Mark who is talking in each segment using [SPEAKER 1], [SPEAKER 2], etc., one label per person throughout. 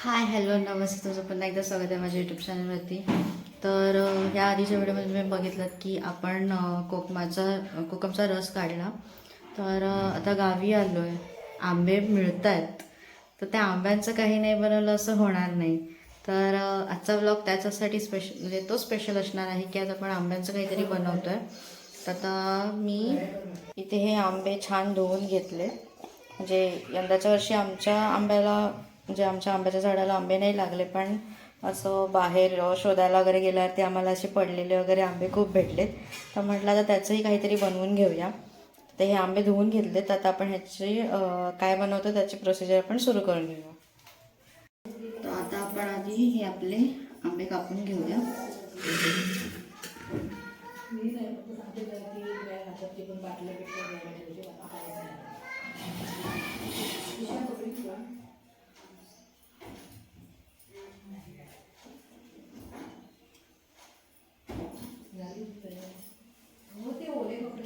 [SPEAKER 1] Hi hello नमस्ते तुझं पुन्हा एकदा स्वागत आहे माझ्या यूट्यूब चॅनलवरती तर या आधीच्या व्हिडिओमध्ये तुम्ही बघितलं की आपण कोकमाचा कोकमचा रस काढला. तर आता गावी आलो आहे आंबे मिळत आहेत तर त्या आंब्यांचं काही नाही बनवलं असं होणार नाही. तर आजचा ब्लॉग त्याच्यासाठी स्पेशल म्हणजे तो स्पेशल असणार आहे की आज आपण आंब्यांचं काहीतरी बनवतो आहे तर आता मी इथे हे आंबे छान धुवून घेतले. म्हणजे यंदाच्या वर्षी आमच्या आंब्याला म्हणजे आमच्या आंब्याच्या झाडाला आंबे नाही लागले पण असं बाहेर शोधायला वगैरे गेल्यावर ते आम्हाला असे पडलेले वगैरे आंबे खूप भेटलेत. तर म्हटलं आता त्याचंही काहीतरी बनवून घेऊया. तर हे आंबे धुवून घेतले तर आता आपण ह्याची काय बनवतो त्याची प्रोसिजर आपण सुरू करून घेऊया. तर आता आपण आधी हे आपले आंबे कापून घेऊया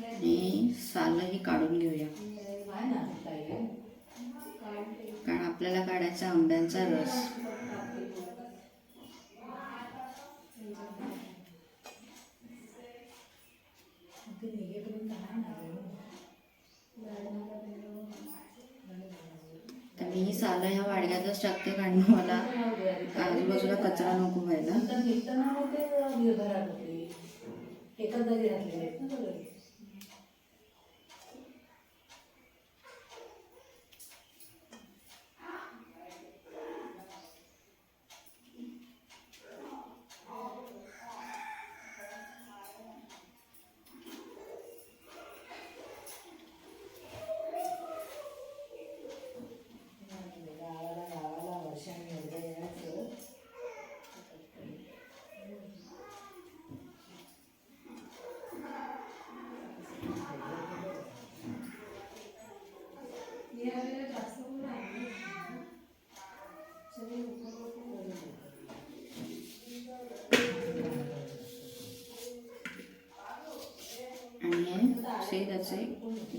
[SPEAKER 1] आणि सालही काढून घेऊया. कारण आपल्याला काढायचा आंब्यांचा रस. मी ही सालं ह्या वाडग्यातच टाकते कारण मला आजूबाजूला कचरा नको व्हायला
[SPEAKER 2] एकाच जागी घातलेले आहेत ना सगळे गावाला गावाला वर्षांनी एकदा यायचं
[SPEAKER 1] आणि हे असे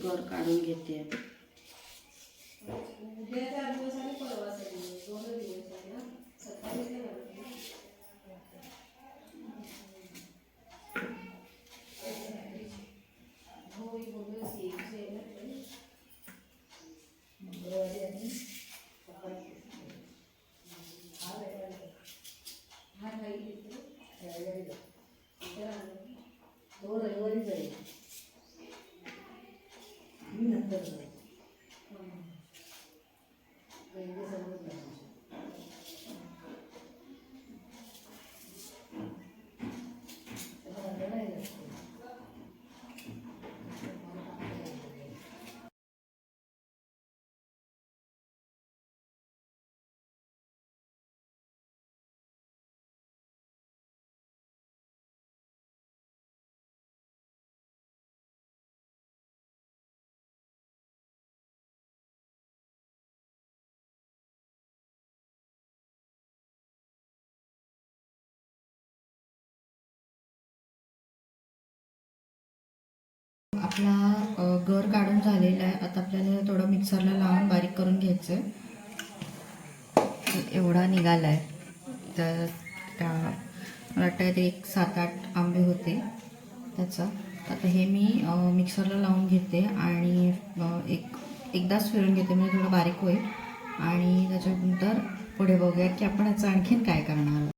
[SPEAKER 1] गर काढून घेते
[SPEAKER 2] उद्याचा दिवस आणि परवाचा दिवस दोन दिवस आहे ना सकाळी ते रात्री. हो, ही बोललो की एकशे आहे ना ते. मंगळवारी आणि सकाळी. हा रविवारी आहे. हा काही येतो रविवारी जातो. इथे आलो. तो रविवारी जाईल मी नंतर जाईल पहिले सर्व जायचे. त्याला नंतर नाही जायचं.
[SPEAKER 1] आपला गर काढून झालेला आहे. आता आपल्याला थोडं मिक्सरला लावून बारीक करून घ्यायचं. आहे एवढा निघाला आहे तर त्या मला वाटतं ते एक सात आठ आंबे होते. त्याचा. आता हे मी मिक्सरला लावून घेते आणि एक एकदाच फिरून घेते. म्हणजे थोडं बारीक होईल. आणि त्याच्यानंतर पुढे बघूया की आपण याचं आणखीन काय करणार.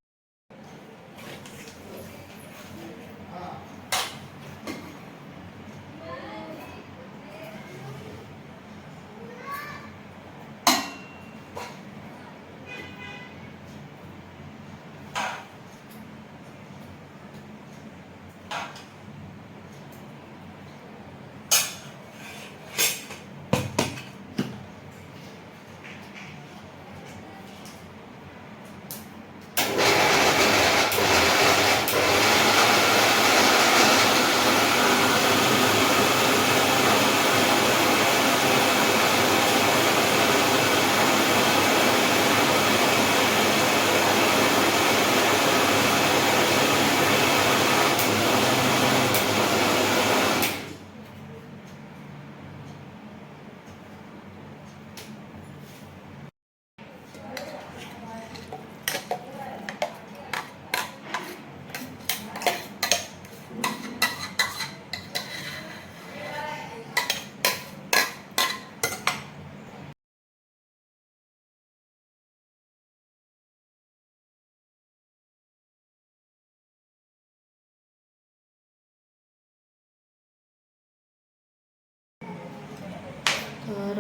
[SPEAKER 1] तर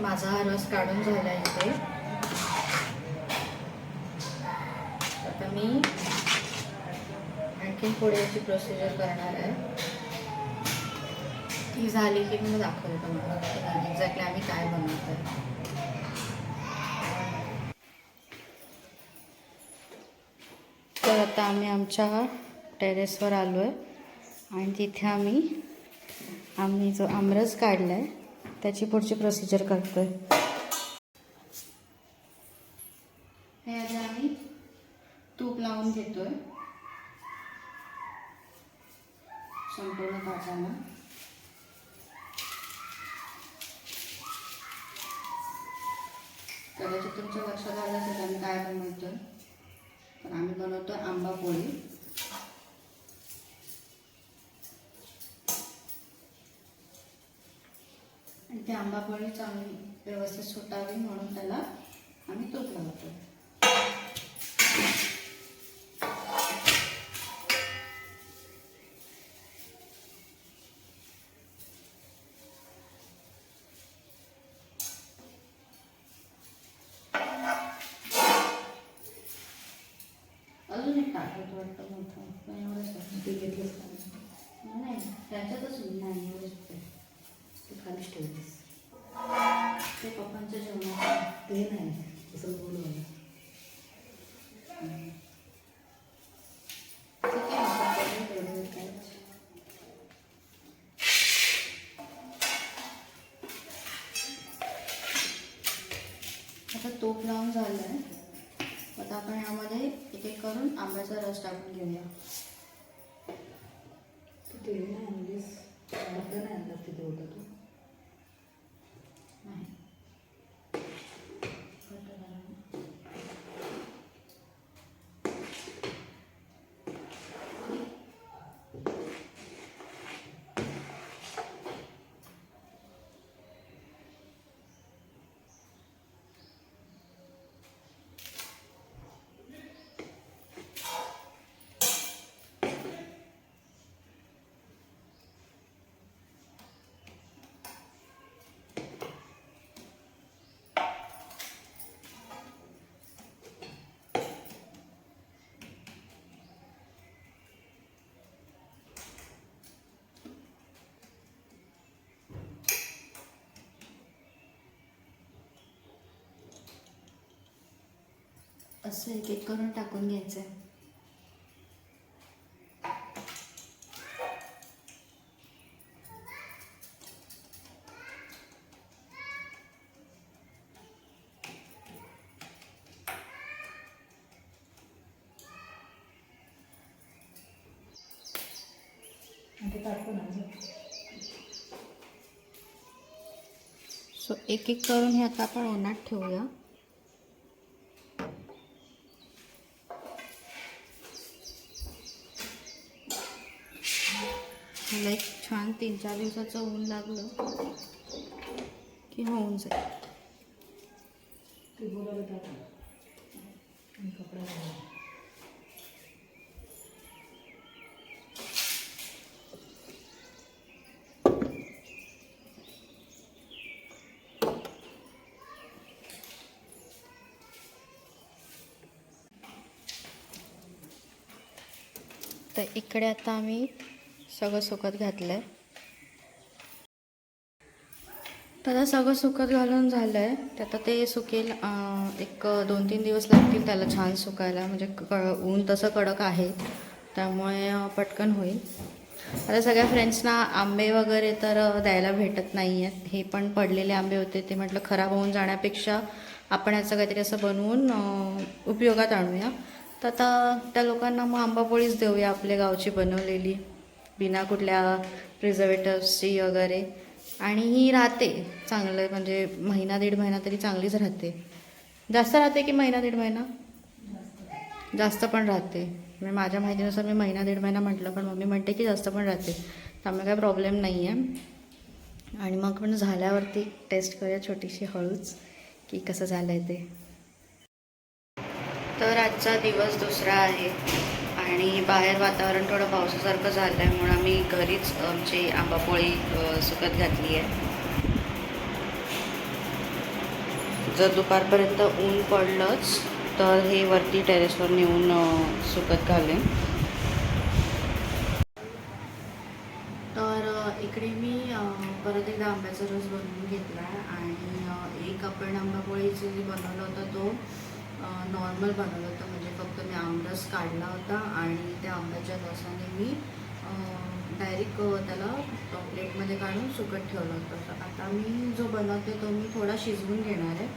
[SPEAKER 1] माझा हा रस काढून झाला आहे इथे. आता मी आणखीन पुढे याची प्रोसिजर करणार आहे. ती झाली की मी दाखवते तुम्हाला एक्झॅक्टली आम्ही काय बनवतो आहे तर आता आम्ही आमच्या टेरेसवर आलो आहे आणि तिथे आम्ही आम्ही जो आमरस काढला आहे त्याची पुढची प्रोसिजर करतो आहे हे आधी आम्ही तूप लावून घेतो आहे संपूर्ण ताटाला कदाचित तुमच्या लक्षात आलं असेल आम्ही काय बनवतो तर आम्ही बनवतो आंबा पोळी आणि ती आंबा पोळी चांगली व्यवस्थित सुटावी म्हणून त्याला आम्ही तूप लावतो. अजून एक टाकायचं वाटतं मोठं. नाही त्याच्यातच नाही. आंब्याचा रस टाकून घेऊया.
[SPEAKER 2] तू ते नाही आणलीस? नाही आणलं तिथे होता तू
[SPEAKER 1] नाही घट्ट झालं ना. असं एक एक करून टाकून घ्यायचं आहे सो एक एक करून हे आता आपण उन्हात ठेवूया. ह्याला एक छान तीन चार दिवसाचं ऊन लागलं की होऊन जाईल. तर इकडे आता आम्ही सगळं सुकत घातलं आहे तर सगळं सुकत घालून झालं आहे तर आता ते सुकेल एक दोन तीन दिवस लागतील त्याला छान सुकायला. म्हणजे क ऊन तसं कडक आहे. त्यामुळे पटकन होईल. आता सगळ्या फ्रेंड्सना आंबे वगैरे तर द्यायला भेटत नाही आहेत हे पण पडलेले आंबे होते. ते म्हटलं खराब होऊन जाण्यापेक्षा आपण याचं काहीतरी असं बनवून उपयोगात आणूया. तर आता त्या लोकांना मग आंबापोळीच देऊया आपल्या गावची बनवलेली. बिना कुठल्या प्रिझर्वेटिव्सची वगैरे. आणि ही राहते चांगलं म्हणजे महिना दीड महिना तरी चांगलीच राहते. जास्त राहते की महिना दीड महिना? जास्त पण राहते. म्हणजे माझ्या माहितीनुसार मी महिना दीड महिना म्हटलं पण मम्मी म्हणते की जास्त पण राहते. त्यामुळे काय प्रॉब्लेम नाही आहे आणि मग पण झाल्यावरती टेस्ट करूया छोटीशी हळूच की कसं झालं आहे ते. तर आजचा दिवस दुसरा आहे. आणि बाहेर वातावरण थोडं पावसासारखं झालं आहे म्हणून आम्ही घरीच आमची आंबापोळी सुकत घातली आहे. जर दुपारपर्यंत ऊन पडलंच तर हे वरती टेरेसवर नेऊन सुकत घालेन. तर इकडे मी परत एकदा आंब्याचा रस बनवून घेतला आहे आणि एक आपण आंबापोळी जे बनवलं होतं तो नॉर्मल बनवलं होतं. म्हणजे फक्त मी आमरस काढला होता आणि त्या आंब्याच्या रसाने मी डायरेक्ट त्याला प्लेटमध्ये काढून सुकत ठेवलं होतं. तर आता मी जो बनवते तो मी थोडा शिजवून घेणार आहे.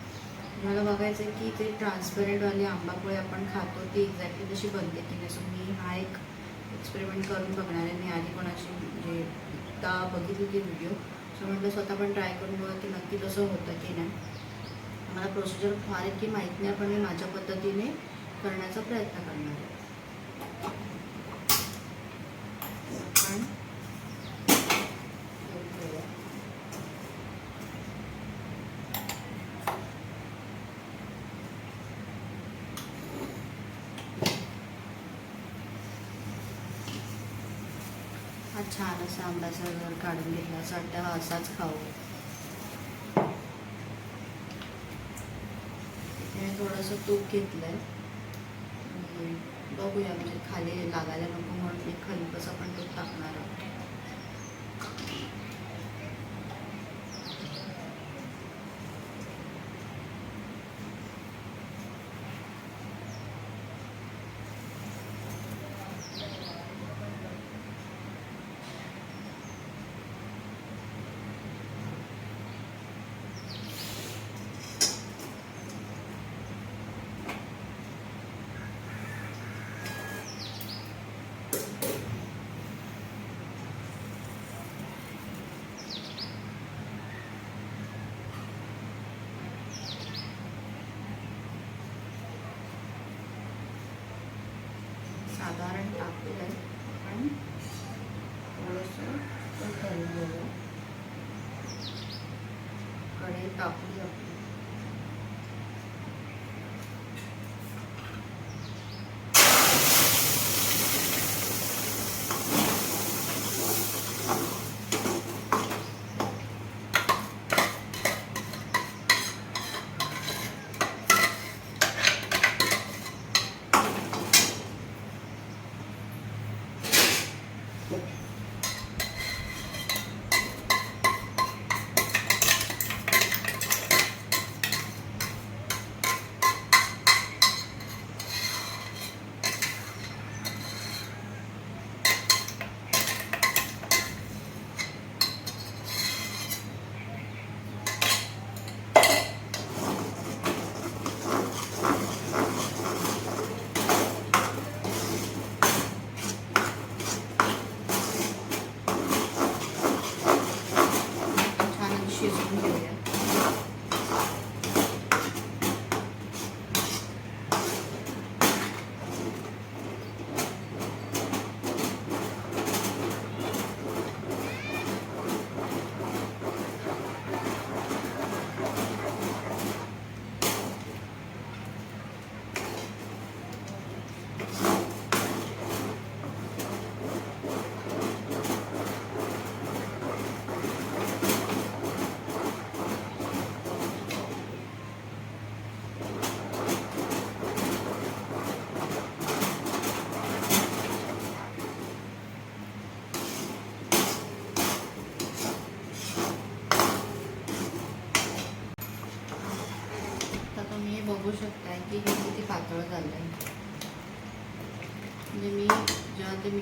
[SPEAKER 1] मला बघायचं आहे की ते ट्रान्सपरंटवाली आंबापोळी आपण खातो ती एक्झॅक्टली तशी बनते की नाही. सो मी हा एक एक्सपेरिमेंट करून बघणार आहे. मी आधी कोणाची म्हणजे ता बघितली ती व्हिडिओ सो म्हटलं स्वतः पण ट्राय करून बघा की नक्की तसं होतं की नाही. मला प्रोसिजर फार इतकी माहीत नाही पण मी माझ्या पद्धतीने करण्याचा प्रयत्न करणार आहे. पण हा छान असा आंब्याचा घर काढून घेतला असं वाटतं हा असाच खाऊ इथे मी थोडंसं तूप घेतलं आहे बघूया म्हणजे खाली लागायला नको म्हणून मी कसं आपण तूप टाकणार आहोत Okay.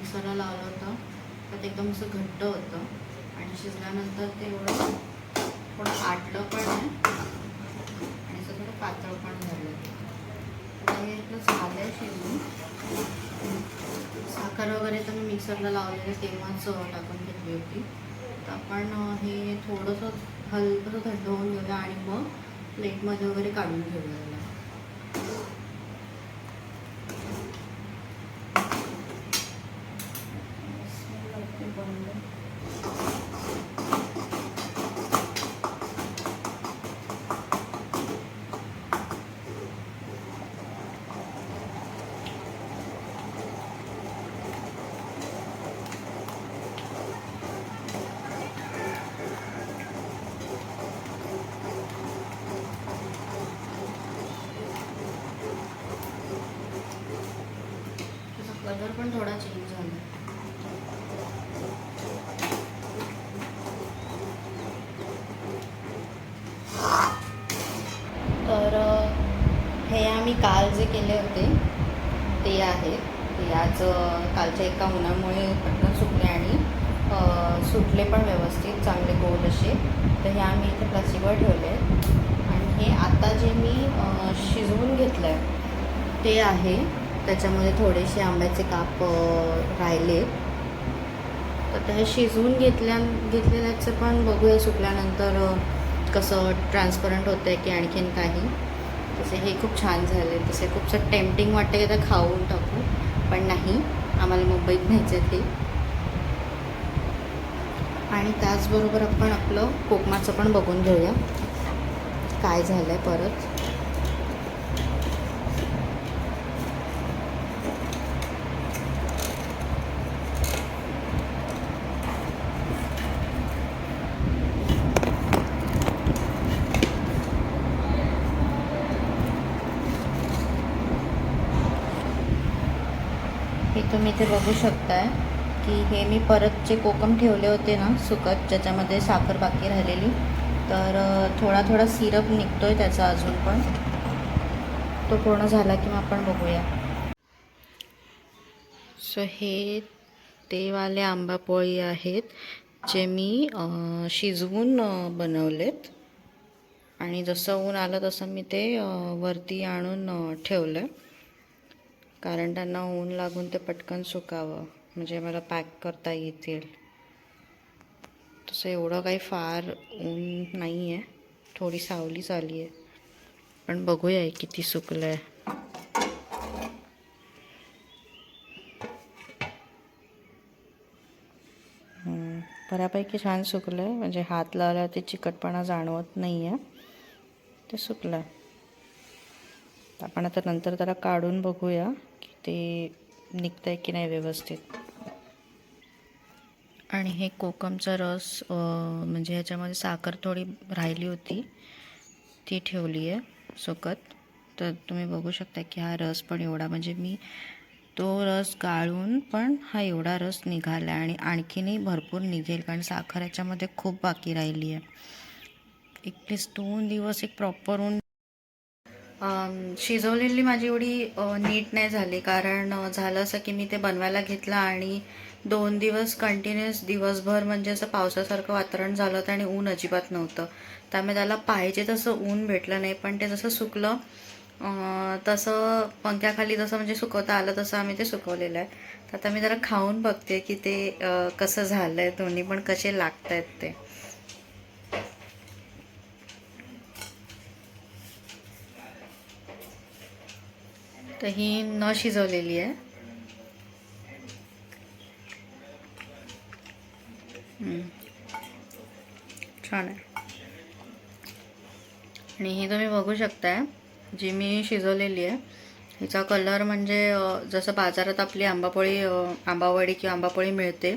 [SPEAKER 1] मिक्सरला लावलं होतं. तर ते एकदम असं घट्ट होतं. आणि शिजल्यानंतर ते एवढं थोडं आटलं पण आहे. आणि असं थोडं पातळ पण झालं आता हे इथलं झालं आहे शिजून साखर वगैरे तर मी मिक्सरला लावलेलं तेव्हाच टाकून घेतली होती. तर आपण हे थोडंसं हलकंसं थंड होऊन घेऊया आणि मग प्लेटमध्ये वगैरे काढून घेऊया. पण थोडा चेंज झाला. तर हे आम्ही काल जे केले होते ते आहेत ते आज कालच्या एका उन्हामुळे पटकन सुकले आणि सुटले पण व्यवस्थित चांगले गोल असे. तर हे आम्ही इथे प्लास्टिकवर ठेवले आहेत. आणि हे आता जे मी शिजवून घेतलं आहे ते आहे त्याच्यामध्ये थोडेसे आंब्याचे काप राहिले. तर ते शिजवून घेतल्या घेतलेल्याचं पण बघूया सुकल्यानंतर कसं ट्रान्सपरंट होतं आहे की आणखीन काही. तसे हे खूप छान झाले. तसे खूपसं टेम्पटिंग वाटतं की आता खाऊन टाकू. पण नाही आम्हाला मुंबईत न्यायचे ते आणि त्याचबरोबर आपण आपलं कोकमाचं पण बघून घेऊया. काय झालं आहे परत? हे तुम्ही इथे बघू शकताय की हे मी परत जे कोकम ठेवले होते ना सुकत ज्याच्यामध्ये साखर बाकी राहिलेली तर थोडा थोडा सिरप निघतोय त्याचा अजून पण. तो पूर्ण झाला की मग आपण बघूया. सो हे तेवाले आंबापोळी आहेत जे मी शिजवून बनवलेत. आणि जसं ऊन आलं तसं मी ते वरती आणून ठेवलं आहे कारण त्यांना ऊन लागून ते पटकन सुकावं. म्हणजे मला पॅक करता येतील. तसं एवढं काही फार ऊन नाही आहे थोडी सावली झाली आहे पण बघूया किती सुकलं आहे बऱ्यापैकी छान सुकलं आहे म्हणजे हात लावल्यावर ते चिकटपणा जाणवत नाही आहे ते सुकलं आहे आपण आता नंतर त्याला काढून बघूया की ते निघतं आहे की नाही व्यवस्थित. आणि हे कोकमचा रस म्हणजे ह्याच्यामध्ये साखर थोडी राहिली होती ती ठेवली आहे सुकत. तर तुम्ही बघू शकता की हा रस पण एवढा म्हणजे मी तो रस गाळून पण हा एवढा रस निघाला आणि आणखीनही भरपूर निघेल कारण साखर ह्याच्यामध्ये खूप बाकी राहिली आहे. एकलीस दोन दिवस एक प्रॉपर ऊन शिजवलेली माझी एवढी नीट नाही झाली. कारण झालं असं की मी ते बनवायला घेतलं आणि दोन दिवस कंटिन्युअस दिवसभर म्हणजे असं पावसासारखं वातावरण झालं होतं आणि ऊन अजिबात नव्हतं. त्यामुळे त्याला पाहिजे तसं ऊन भेटलं नाही. पण ते जसं सुकलं तसं पंख्याखाली जसं म्हणजे सुकवता आलं तसं आम्ही ते सुकवलेलं आहे. तर आता मी जरा खाऊन बघते की ते कसं झालं आहे दोन्ही पण कसे लागत आहेत ते. तर ही न शिजवलेली आहे. छान आहे. आणि ही तुम्ही बघू शकताय जी मी शिजवलेली आहे. हिचा कलर म्हणजे जसं बाजारात आपली आंबापोळी आंबावडी किंवा आंबापोळी मिळते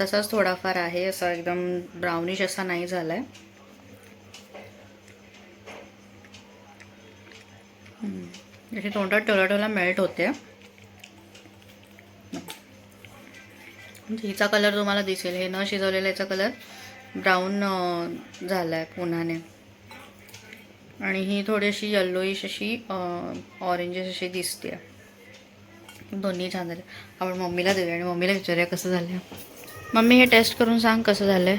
[SPEAKER 1] तसाच थोडाफार आहे असा एकदम ब्राउनिश असा नाही झाला आहे जशी तोंडात ठेवला मेल्ट होते. हिचा कलर तुम्हाला दिसेल. हे न शिजवलेला याचा कलर ब्राऊन झाला आहे पुन्हाने. आणि ही थोडीशी यल्लोईश अशी ऑरेंजेस अशी दिसते दोन्ही छान झाले. आपण मम्मीला देऊया आणि मम्मीला विचारूया कसं झालं मम्मी हे टेस्ट करून सांग कसं झालं आहे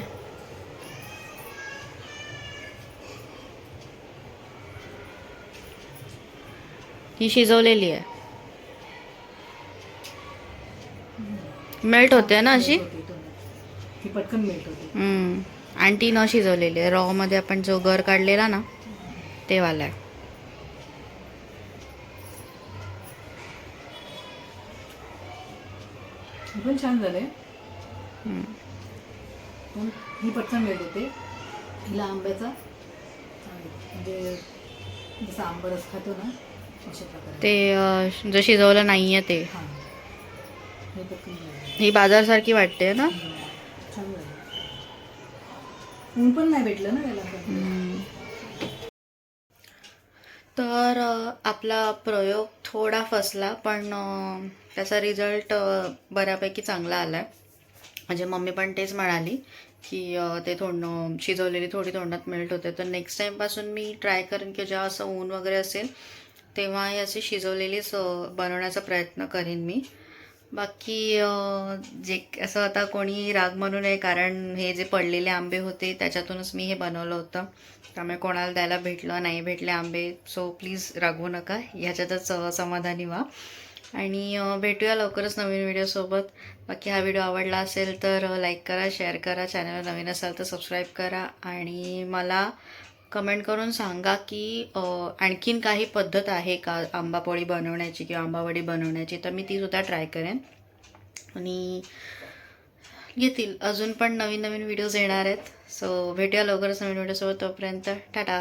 [SPEAKER 1] ही शिजवलेली आहे. मेल्ट होते ना अशी?
[SPEAKER 2] पटकन मेल्ट होते.
[SPEAKER 1] आणि ती न शिजवलेली आहे. रॉमध्ये आपण जो गर काढलेला ना ते वाला आहे
[SPEAKER 2] पण छान झालंय. पण ही पटकन मेल्ट होते. हिला आंब्याचा म्हणजे जसं आंबा रस खातो ना
[SPEAKER 1] ते जे शिजवलं नाही आहे ते.
[SPEAKER 2] हां
[SPEAKER 1] बाजारसारखी वाटते ना?
[SPEAKER 2] पण नाही भेटलं ना त्याला.
[SPEAKER 1] तर आपला प्रयोग थोडा फसला पण त्याचा रिझल्ट बऱ्यापैकी चांगला आला आहे म्हणजे मम्मी पण तेच म्हणाली की ते थोडं शिजवलेली थोडी तोंडात मेल्ट होते. तर नेक्स्ट टाईमपासून मी ट्राय करेन की जेव्हा असं ऊन वगैरे असेल तेव्हा ही अशी शिजवलेलीच बनवण्याचा प्रयत्न करेन मी. बाकी जे असं आता कोणी राग म्हणू नये कारण हे जे पडलेले आंबे होते त्याच्यातूनच मी हे बनवलं होतं. त्यामुळे कोणाला द्यायला भेटलं नाही भेटले आंबे. सो प्लीज रागवू नका. ह्याच्यातच समाधानी व्हा. आणि भेटूया लवकरच नवीन व्हिडिओसोबत बाकी हा व्हिडिओ आवडला असेल तर लाईक करा शेअर करा. चॅनलवर नवीन असाल तर सबस्क्राईब करा. आणि मला कमेंट करून सांगा की आणखीन काही पद्धत आहे का आंबापोळी बनवण्याची किंवा आंबावडी बनवण्याची? तर मी तीसुद्धा ट्राय करेन. आणि येतील अजून पण नवीन नवीन व्हिडिओज येणार आहेत. सो भेटूया लवकरच नवीन व्हिडिओसोबत तोपर्यंत टाटा!